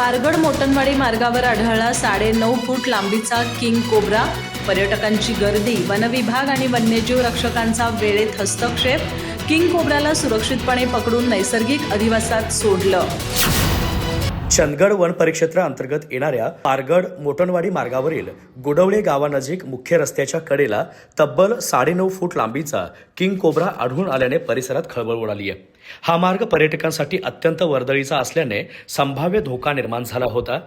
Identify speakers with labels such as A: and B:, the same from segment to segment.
A: पारगड मोटनवाडी मार्गावर आढळला साडे नऊ फूट लांबीचा किंग कोब्रा. पर्यटकांची गर्दी वनविभाग आणि वन्यजीव रक्षकांचा वेळेत हस्तक्षेप किंग कोब्राला सुरक्षितपणे पकडून नैसर्गिक अधिवासात सोडलं.
B: चंदगड वन परिक्षेत्राअंतर्गत येणाऱ्या पारगड मोटणवाडी मार्गावरील गुडवळे गावानजीक मुख्य रस्त्याच्या कडेला तब्बल साडेनऊ फूट लांबीचा किंग कोब्रा आढळून आल्याने परिसरात खळबळ उडाली आहे. हा मार्ग पर्यटकांसाठी अत्यंत वर्दळीचा असल्याने संभाव्य धोका निर्माण झाला होता.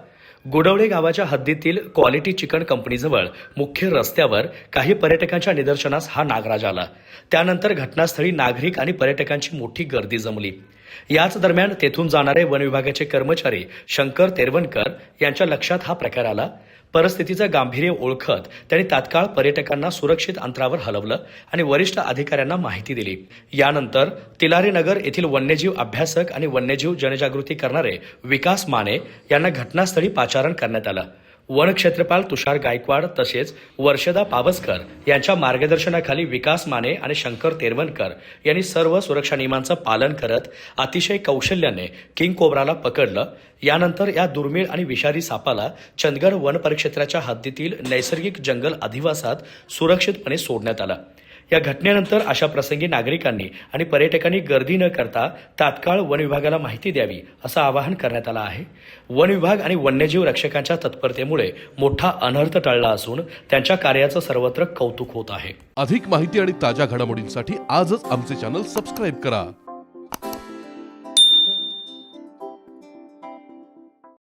B: गुडवळे गावाच्या हद्दीतील क्वालिटी चिकन कंपनीजवळ मुख्य रस्त्यावर काही पर्यटकांच्या निदर्शनास हा नागराज आला. त्यानंतर घटनास्थळी नागरिक आणि पर्यटकांची मोठी गर्दी जमली. याच दरम्यान तेथून जाणारे वन विभागाचे कर्मचारी शंकर तेरवणकर यांच्या लक्षात हा प्रकार आला. परिस्थितीचं गांभीर्य ओळखत त्यांनी तात्काळ पर्यटकांना सुरक्षित अंतरावर हलवलं आणि वरिष्ठ अधिकाऱ्यांना माहिती दिली. यानंतर तिलारी नगर येथील वन्यजीव अभ्यासक आणि वन्यजीव जनजागृती करणारे विकास माने यांना घटनास्थळी पाचारण करण्यात आलं. वनक्षेत्रपाल तुषार गायकवाड तसेच वर्षदा पावसकर यांच्या मार्गदर्शनाखाली विकास माने आणि शंकर तेरवणकर यांनी सर्व सुरक्षा नियमांचं पालन करत अतिशय कौशल्याने किंग कोब्राला पकडलं. यानंतर या दुर्मिळ आणि विषारी सापाला चंदगड वन परिक्षेत्राच्या हद्दीतील नैसर्गिक जंगल अधिवासात सुरक्षितपणे सोडण्यात आलं. या घटनेनंतर अशा प्रसंगी नागरिकांनी आणि पर्यटकांनी गर्दी न करता तात्काळ वन विभागाला माहिती द्यावी असं आवाहन करण्यात आलं आहे. वन विभाग आणि वन्यजीव रक्षकांच्या तत्परतेमुळे मोठा अनर्थ टळला असून त्यांच्या कार्याचं सर्वत्र कौतुक होत आहे.
C: अधिक माहिती आणि ताज्या घडामोडींसाठी आजच आमचे चॅनल सबस्क्राईब करा.